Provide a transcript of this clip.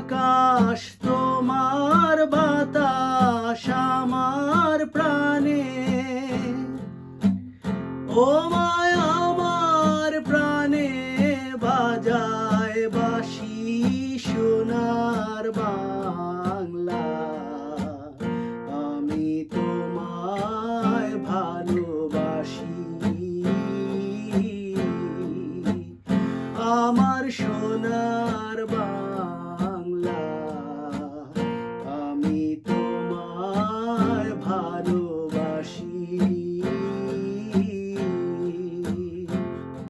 আকাশ, তোমার বাতাস আমার প্রাণে। ও মায়, আমার প্রাণে বাজায় বাসি সোনার বাংলা। আমি তোমায় ভালোবাসি। আমার সোনার বাংলা।